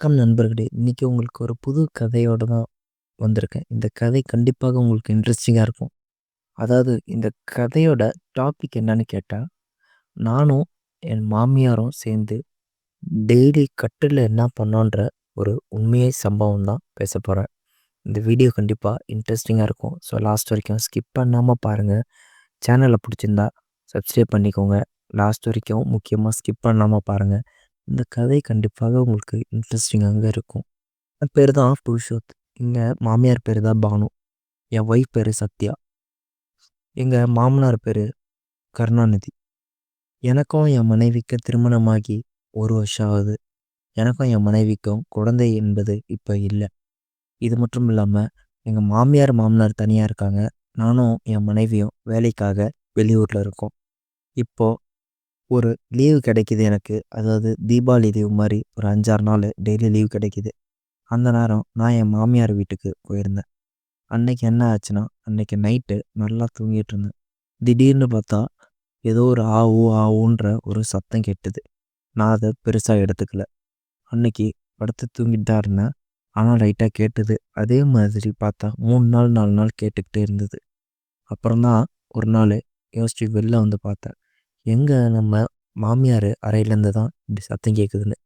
வணக்கம் நண்பர்களே! இன்றைக்கி உங்களுக்கு ஒரு புது கதையோடு தான் வந்திருக்கேன். இந்த கதை கண்டிப்பாக உங்களுக்கு இன்ட்ரெஸ்டிங்காக இருக்கும். அதாவது இந்த கதையோட டாபிக் என்னன்னு கேட்டால் நானும் என் மாமியாரும் சேர்ந்து டெய்லி கட்டில் என்ன பண்ணோன்ற ஒரு உண்மையை சம்பவம் தான் பேசப் போகிறேன் இந்த வீடியோ கண்டிப்பாக இன்ட்ரெஸ்டிங்காக இருக்கும். ஸோ லாஸ்ட் வரைக்கும் ஸ்கிப் பண்ணாமல் பாருங்கள் சேனலை பிடிச்சிருந்தா சப்ஸ்கிரைப் பண்ணிக்கோங்க. லாஸ்ட் வரைக்கும் முக்கியமாக ஸ்கிப் பண்ணாமல் பாருங்கள் இந்த கதை கண்டிப்பாக உங்களுக்கு இன்ட்ரெஸ்டிங்காக இருக்கும். என் பேர் தான் புருஷோத். எங்கள் மாமியார் பேர் தான் பானு. என் ஒய்ஃப் பேர் சத்யா. எங்கள் மாமனார் பேர் கருணாநிதி. எனக்கும் என் மனைவிக்கு திருமணமாகி ஒரு வருஷம் ஆகுது. எனக்கும் என் மனைவிக்கும் குழந்தை என்பது இப்போ இல்லை இது மட்டும் இல்லாமல் எங்கள் மாமியார், மாமனார் தனியாக இருக்காங்க. நானும் என் மனைவியும் வேலைக்காக வெளியூரில் இருக்கோம். இப்போ ஒரு லீவு கிடைக்குது எனக்கு. அதாவது தீபாவளி லீவு மாதிரி ஒரு அஞ்சாறு நாள் டெய்லி லீவ் கிடைக்குது. அந்த நேரம் நான் என் மாமியார் வீட்டுக்கு போயிருந்தேன். அன்னைக்கு என்ன ஆச்சுன்னா, அன்னைக்கு நைட்டு நல்லா தூங்கிட்டு இருந்தேன். திடீர்னு பார்த்தா, ஏதோ ஒரு ஆ ஊ ஆ ஒரு சத்தம் கேட்டுது நான் அதை பெருசாக எடுத்துக்கல. அன்னைக்கு படுத்து தூங்கிட்டு தான் இருந்தேன். ஆனால் லைட்டாக கேட்டது. அதே மாதிரி பார்த்தா மூணு நாள், நாலு நாள் கேட்டுக்கிட்டே இருந்தது. அப்புறம் தான் ஒரு நாள் யோசிச்சு வெளில வந்து பார்த்தேன். எங்கே நம்ம மாமியார் அறையிலேருந்து தான் இப்படி சத்தம் கேட்குதுன்னு.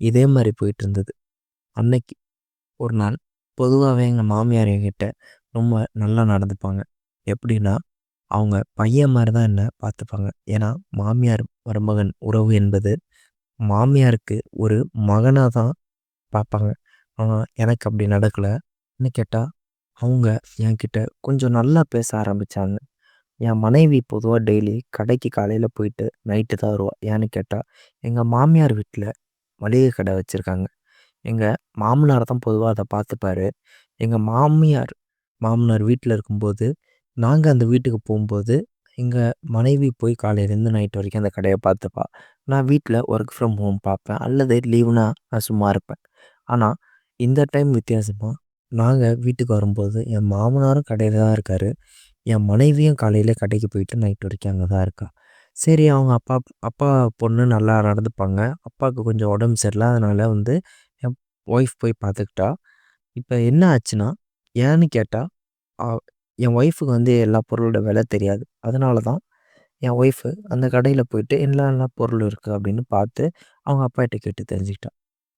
இதே மாதிரி போயிட்டு இருந்தது. அன்னைக்கு ஒரு நாள் பொதுவாகவே எங்கள் மாமியார் என்கிட்ட ரொம்ப நல்லா நடந்துப்பாங்க. எப்படின்னா, அவங்க பையன் மாதிரி தான் என்ன பார்த்துப்பாங்க. ஏன்னா, மாமியார், மருமகன் உறவு என்பது மாமியாருக்கு ஒரு மகனாக தான் பார்ப்பாங்க. ஆனால் எனக்கு அப்படி நடக்கலை என்ன கேட்டால் அவங்க என்கிட்ட கொஞ்சம் நல்லா பேச ஆரம்பிச்சாங்க. என் மனைவி பொதுவாக டெய்லி கடைக்கு காலையில் போயிட்டு நைட்டு தான் வருவா. ஏன்னு கேட்டால் எங்கள் மாமியார் வீட்டில் மளிகை கடை வச்சுருக்காங்க எங்கள் மாமனார் தான் பொதுவாக அதை பார்த்துப்பாரு. எங்கள் மாமியார், மாமனார் வீட்டில் இருக்கும்போது, நாங்கள் அந்த வீட்டுக்கு போகும்போது எங்கள் மனைவி போய் காலையிலேருந்து நைட் வரைக்கும் அந்த கடையை பார்த்துப்பா. நான் வீட்டில் ஒர்க் ஃப்ரம் ஹோம் பார்ப்பேன். அல்லது லீவுனா நான் சும்மா இருப்பேன். ஆனால் இந்த டைம் வித்தியாசமாக நாங்கள் வீட்டுக்கு வரும்போது என் மாமனாரும் கடையில் தான் இருக்கார் என் மனைவியும் காலையில் கடைக்கு போயிட்டு நைட் வரைக்கும் அங்கே தான் இருக்கா. சரி அவங்க அப்பா அப்பா பொண்ணு நல்லா நடந்துப்பாங்க. அப்பாவுக்கு கொஞ்சம் உடம்பு சரியில்லை அதனால வந்து என் ஒய்ஃப் போய் பார்த்துக்கிட்டா. இப்போ என்ன ஆச்சுன்னா, ஏன்னு கேட்டால் என் ஒய்ஃபுக்கு வந்து எல்லா பொருளோட விலை தெரியாது. அதனால தான் என் ஒய்ஃப் அந்த கடையில் போயிட்டு என்னென்ன பொருள் இருக்குது அப்படின்னு பார்த்து, அவங்க அப்பாகிட்ட கேட்டு தெரிஞ்சுக்கிட்டா.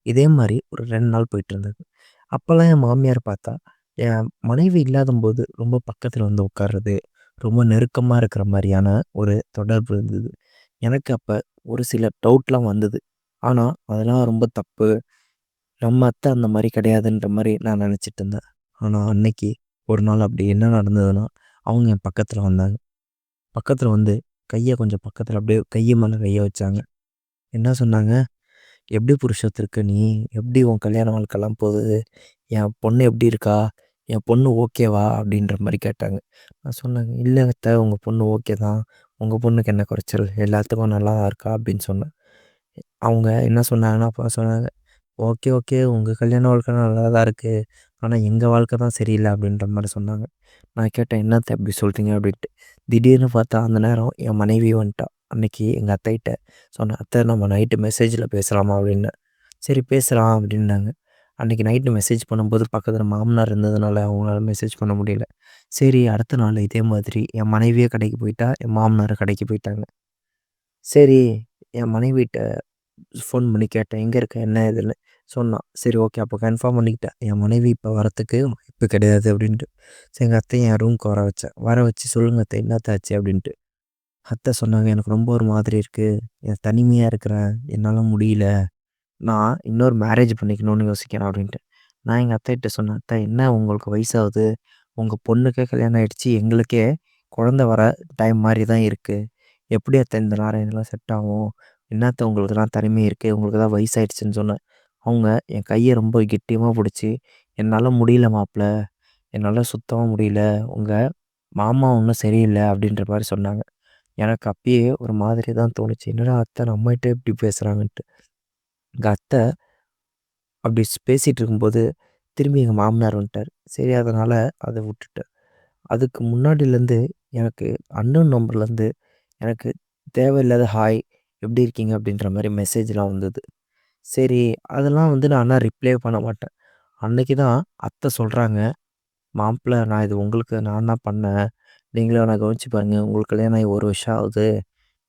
இதே மாதிரி ஒரு ரெண்டு நாள் போயிட்டு இருந்தது. அப்போல்லாம் என் மாமியார் பார்த்தா, என் மனைவி இல்லாதம்போது ரொம்ப பக்கத்தில் வந்து உட்கார்றது, ரொம்ப நெருக்கமாக இருக்கிற மாதிரியான ஒரு தொடர்பு இருந்தது. எனக்கு அப்போ ஒரு சில டவுட்லாம் வந்தது. ஆனால் அதெல்லாம் ரொம்ப தப்பு. நம்ம அத்தை அந்த மாதிரி கிடையாதுன்ற மாதிரி நான் நினச்சிட்டு இருந்தேன். ஆனால் அன்னைக்கு ஒரு நாள் அப்படி என்ன நடந்ததுன்னா, அவங்க என் பக்கத்தில் வந்தாங்க. பக்கத்தில் வந்து கையை கொஞ்சம் பக்கத்தில் அப்படியே கையை மேலே கையை வச்சாங்க. என்ன சொன்னாங்க, "எப்படி புருஷோத் நீ? எப்படி உன் கல்யாண வாழ்க்கெல்லாம் போகுது? என் பொண்ணு எப்படி இருக்கா? என் பொண்ணு ஓகேவா?" அப்படின்ற மாதிரி கேட்டாங்க. நான் சொன்னேங்க, இல்லை அத்தை உங்கள் பொண்ணு ஓகே தான். உங்கள் பொண்ணுக்கு என்ன குறைச்சல்? எல்லாத்துக்கும் நல்லா இருக்கா." அப்படின்னு சொன்னேன். அவங்க என்ன சொன்னாங்கன்னா, அப்போ சொன்னாங்க, "ஓகே, ஓகே. உங்கள் கல்யாண வாழ்க்கை நல்லா தான் இருக்குது ஆனால் எங்கள் வாழ்க்கை தான் சரியில்லை அப்படின்ற மாதிரி சொன்னாங்க. நான் கேட்டேன், "என்ன அத்தை சொல்கிறீங்க அப்படின்ட்டு. திடீர்னு பார்த்தா அந்த நேரம் என் மனைவி வந்துட்டா. அன்னைக்கு எங்கள் அத்தைகிட்ட சொன்னேன், "அத்தை நம்ம நைட்டு மெசேஜில் பேசலாமா?" அப்படின்னேன். "சரி பேசலாம்." அப்படின்னாங்க. அன்றைக்கி நைட்டு மெசேஜ் பண்ணும்போது பக்கத்தில் மாமனார் இருந்ததுனால அவங்களால மெசேஜ் பண்ண முடியல. சரி அடுத்த நாள் இதே மாதிரி என் மனைவியே கடைக்கு போயிட்டா, என் மாமனார் கடைக்கு போயிட்டாங்க. சரி என் மனைவிட்ட ஃபோன் பண்ணி கேட்டேன், எங்கே இருக்க? என்ன ஏதுன்னு?" சொன்னான் சரி ஓகே அப்போ கன்ஃபார்ம் பண்ணிக்கிட்டேன். என் மனைவி இப்போ வரத்துக்கு வாய்ப்பு கிடையாது அப்படின்ட்டு. சரி எங்கள் அத்தைய என் ரூமுக்கு வர வச்சேன். வர வச்சு, "சொல்லுங்க அத்தை என்னத்தாச்சு அப்படின்ட்டு. அத்தை சொன்னாங்க, "எனக்கு ரொம்ப ஒரு மாதிரி இருக்குது என் தனிமையாக இருக்கிறேன். என்னால் முடியல. நான் இன்னொரு மேரேஜ் பண்ணிக்கணும்னு யோசிக்கிறேன்." அப்படின்ட்டு. நான் எங்க அத்தைகிட்ட சொன்னேன், "அத்தை என்ன உங்களுக்கு வயசாகுது? உங்க பொண்ணுக்கே கல்யாணம் ஆயிடுச்சு. எங்களுக்கே குழந்தை வர டைம் மாரி தான் இருக்கு. எப்படி அத்தை இந்த நேரம் இதெல்லாம் செட் ஆகும்? என்ன அத்தை உங்களுக்கெல்லாம் தனிமை இருக்கு? உங்களுக்கு தான் வயசாயிடுச்சுன்னு" சொன்னேன். அவங்க என் கையை ரொம்ப கெட்டியமா பிடிச்சி "என்னால முடியல மாப்ள. என்னால சுத்தமா முடியல. உங்க மாமா ஒன்றும் சரியில்ல." அப்படின்ற மாரி சொன்னாங்க. எனக்கு அப்பயே ஒரு மாதிரி தான் தோணுச்சு. என்னடா அத்தை நம்மகிட்ட இப்படி பேசுறாங்கன்ட்டு. எங்கள் அத்தை அப்படி பேசிகிட்டு இருக்கும்போது, திரும்பி எங்கள் மாமனார் வந்துட்டார் சரி அதனால் அதை விட்டுட்டேன். அதுக்கு முன்னாடிலேருந்து எனக்கு அன்னோன் நம்பர்லேருந்து எனக்கு தேவையில்லாத ஹாய், எப்படி இருக்கீங்க? அப்படின்ற மாதிரி மெசேஜ்லாம் வந்தது. சரி அதெல்லாம் வந்து நான் ஆனால் ரிப்ளே பண்ண மாட்டேன் அன்னைக்கு தான் அத்தை சொல்கிறாங்க மாப்பிள்ள நான் இது உங்களுக்கு நான் தான் பண்ணேன் நீங்களும் நான் கவனிச்சு பாருங்கள் உங்களுக்கு கல்யாணம் ஒரு வருஷம் ஆகுது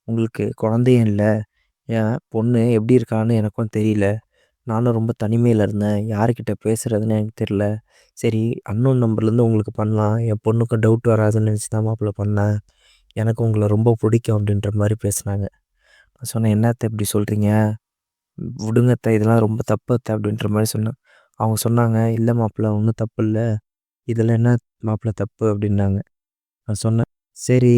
உங்களுக்கு குழந்தையும் இல்லை என் பொண்ணு எப்படி இருக்கான்னு எனக்கும் தெரியல. நானும் ரொம்ப தனிமையில் இருந்தேன். யாருக்கிட்ட பேசுகிறதுன்னு எனக்கு தெரியல. சரி அன்னோன் நம்பர்லேருந்து உங்களுக்கு பண்ணலாம். என் பொண்ணுக்கும் டவுட் வராதுன்னு நினச்சி தான் மாப்பிள்ள பண்ணேன். எனக்கு உங்களை ரொம்ப பிடிக்கும் அப்படின்ற மாதிரி பேசுனாங்க. நான் சொன்னேன் என்னத்த இப்படி சொல்கிறீங்க விடுங்கத்த இதெல்லாம் ரொம்ப தப்புத்த அப்படின்ற மாதிரி சொன்னேன். அவங்க சொன்னாங்க இல்லை மாப்பிள்ள ஒன்றும் தப்பு இல்லை. இதில் என்ன மாப்பிள்ள தப்பு? அப்படின்னாங்க. நான் சொன்னேன் சரி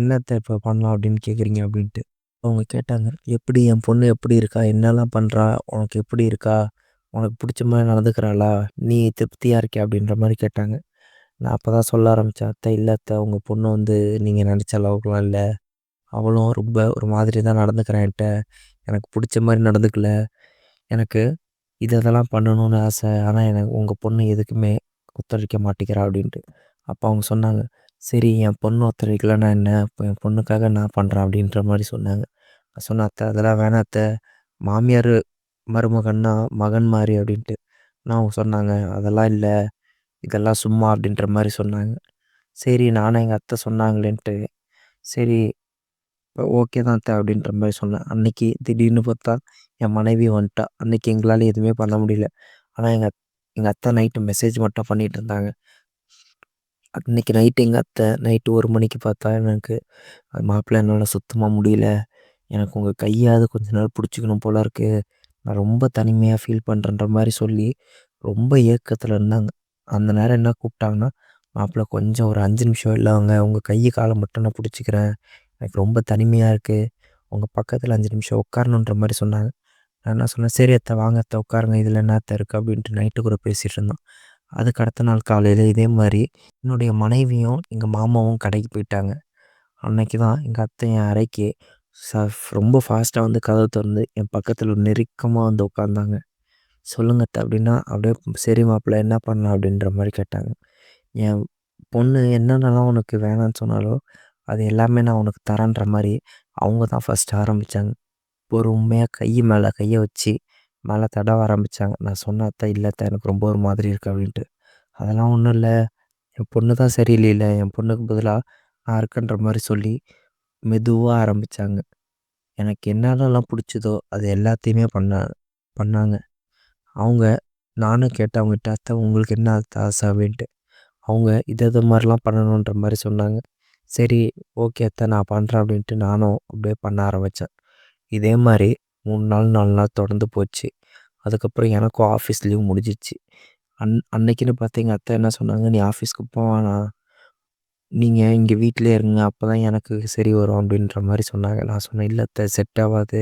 என்னத்த இப்போ பண்ணலாம் அப்படின்னு கேட்குறீங்க அப்படின்ட்டு. அவங்க கேட்டாங்க எப்படி என் பொண்ணு எப்படி இருக்கா? என்னெல்லாம் பண்ணுறா உனக்கு எப்படி இருக்கா? உனக்கு பிடிச்ச மாதிரி நடந்துக்கிறாளா? நீ திருப்தியாக இருக்கியா? அப்படின்ற மாதிரி கேட்டாங்க. நான் அப்போ தான் சொல்ல ஆரம்பித்தேன் அத்தை இல்லை அத்தை உங்கள் பொண்ணு வந்து நீங்கள் நினச்ச அளவுக்குலாம் இல்லை. அவளும் ரொம்ப ஒரு மாதிரி தான் நடந்துக்கிறான் என்கிட்ட. எனக்கு பிடிச்ச மாதிரி நடந்துக்கல. எனக்கு இது இதெல்லாம் பண்ணணும்னு ஆசை. ஆனால் எனக்கு உங்கள் பொண்ணு எதுக்குமே ஒத்துழைக்க மாட்டேங்கிறா அப்படின்ட்டு. அப்போ அவங்க சொன்னாங்க சரி என் பொண்ணு ஒத்துழைக்கலன்னா என்ன இப்போ என் பொண்ணுக்காக நான் பண்ணுறேன் அப்படின்ற மாதிரி சொன்னாங்க. நான் சொன்னேன் அத்தை அதெல்லாம் வேணாம் அத்தை. மாமியார் மருமகன்னா மகன் மாதிரி அப்படின்ட்டு. நான் அவங்க சொன்னாங்க அதெல்லாம் இல்லை. இதெல்லாம் சும்மா அப்படின்ற மாதிரி சொன்னாங்க. சரி நானும் எங்கள் அத்தை சொன்னாங்களேன்ட்டு. சரி இப்போ ஓகே தான் அத்தை அப்படின்ற மாதிரி சொன்னேன். அன்னைக்கு திடீர்னு பார்த்தா என் மனைவி வந்துட்டா. அன்னைக்கு எங்களால் எதுவுமே பண்ண முடியல. ஆனால் எங்கள் எங்கள் அத்தை நைட்டு மெசேஜ் மட்டும் பண்ணிகிட்டு இருந்தாங்க. அன்னைக்கு நைட்டு எங்கள் அத்தை நைட்டு ஒரு மணிக்கு பார்த்தா எனக்கு மாப்பிள்ளை என்னால் சுத்தமாக முடியல. எனக்கு உங்கள் கையாவது கொஞ்ச நேரம் பிடிச்சிக்கணும் போல இருக்குது நான் ரொம்ப தனிமையாக ஃபீல் பண்ணுறன்ற மாதிரி சொல்லி ரொம்ப ஏக்கத்தில் இருந்தாங்க. அந்த நேரம் என்ன கூப்பிட்டாங்கன்னா மாப்பிள்ளை கொஞ்சம் ஒரு அஞ்சு நிமிஷம் இல்லை அவங்க உங்கள் கையை காலை மட்டும் நான் பிடிச்சிக்கிறேன். எனக்கு ரொம்ப தனிமையாக இருக்குது உங்கள் பக்கத்தில் அஞ்சு நிமிஷம் உட்காரணுன்ற மாதிரி சொன்னாங்க. நான் என்ன சொன்னேன் சரி அத்தை வாங்க அத்தை உட்காருங்க. இதில் என்ன அத்தை இருக்குது அப்படின்ட்டு நைட்டு கூட பேசிகிட்டு இருந்தோம் அதுக்கு அடுத்த நாள் காலையில் இதே மாதிரி என்னுடைய மனைவியும் எங்கள் மாமாவும் கடைக்கு போயிட்டாங்க. அன்னைக்கு தான் எங்கள் அத்தை என் அறைக்கு ச ரொம்ப ஃபாஸ்ட்டாக வந்து கதவு திறந்து என் பக்கத்தில் நெருக்கமாக வந்து உட்காந்தாங்க சொல்லுங்க அப்படின்னா அப்படியே சரி மாப்பிள்ள என்ன பண்ணலாம்? அப்படின்ற மாதிரி கேட்டாங்க. என் பொண்ணு என்னென்னலாம் உனக்கு வேணான்னு சொன்னாலோ அது எல்லாமே நான் உனக்கு தரேன்ற மாதிரி அவங்க தான் ஃபஸ்ட்டு ஆரம்பித்தாங்க பொறுமையாக கை மேலே கையை வச்சு மேலே தடவ ஆரம்பித்தாங்க நான் சொன்ன அத்தை இல்லை அத்தை எனக்கு ரொம்ப ஒரு மாதிரி இருக்குது அப்படின்ட்டு. அதெல்லாம் ஒன்றும் இல்லை. என் பொண்ணு தான் சரியில்லைல என் பொண்ணுக்கு பதிலாக நான் இருக்கேன்ற மாதிரி சொல்லி மெதுவாக ஆரம்பித்தாங்க எனக்கு என்னென்னலாம் பிடிச்சதோ அது எல்லாத்தையுமே பண்ண பண்ணாங்க. அவங்க நானும் கேட்டேன் அவங்ககிட்ட அத்தை உங்களுக்கு என்ன ஆசை? அப்படின்ட்டு. அவங்க இதை இது மாதிரிலாம் பண்ணணுன்ற மாதிரி சொன்னாங்க. சரி ஓகே அத்தை நான் பண்ணுறேன் அப்படின்ட்டு நானும் அப்படியே பண்ண ஆரம்பித்தேன் இதே மாதிரி மூணு நாள் நாலு நாள் தொடர்ந்து போச்சு. அதுக்கப்புறம் எனக்கும் ஆஃபீஸ் லீவ் முடிஞ்சிச்சு. அன் அன்னைக்குன்னு பார்த்து எங்கள் அத்தை என்ன சொன்னாங்க நீ ஆஃபீஸ்க்கு போவானா நீங்கள் இங்கே வீட்டிலே இருங்க. அப்போ தான் எனக்கு சரி வரும் அப்படின்ற மாதிரி சொன்னாங்க. நான் சொன்னேன் இல்லை அத்தை செட் ஆகாது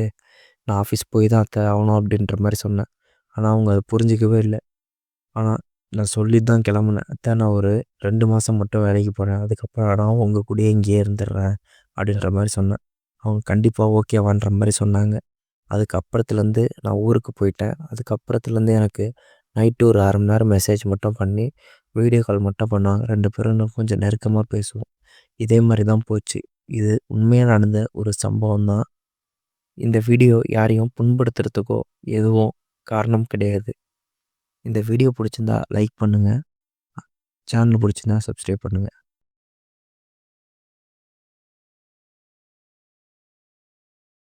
நான் ஆஃபீஸ் போய் தான் அத்தை ஆகணும் அப்படின்ற மாதிரி சொன்னேன். ஆனால் அவங்க அதை புரிஞ்சிக்கவே இல்லை. ஆனால் நான் சொல்லி தான் கிளம்புனேன். அத்தை நான் ஒரு ரெண்டு மாதம் மட்டும் வேலைக்கு போகிறேன் அதுக்கப்புறம் நான் உங்கள் கூடயே இங்கேயே இருந்துடுறேன் அப்படின்ற மாதிரி சொன்னேன். அவங்க கண்டிப்பாக ஓகேவான்ற மாதிரி சொன்னாங்க. அதுக்கப்புறத்துலேருந்து நான் ஊருக்கு போயிட்டேன். அதுக்கப்புறத்துலேருந்து எனக்கு நைட்டு ஒரு அரை மணி நேரம் மெசேஜ் மட்டும் பண்ணி வீடியோ கால் மட்டும் பண்ணுவாங்க. ரெண்டு பேரும் இன்னும் கொஞ்சம் நெருக்கமாக பேசுவோம். இதே மாதிரி தான் போச்சு. இது உண்மையாக நடந்த ஒரு சம்பவம் தான். இந்த வீடியோ யாரையும் புண்படுத்துறதுக்கோ எதுவும் காரணம் கிடையாது. இந்த வீடியோ பிடிச்சிருந்தா லைக் பண்ணுங்கள் சேனல் பிடிச்சிருந்தா சப்ஸ்கிரைப் பண்ணுங்கள்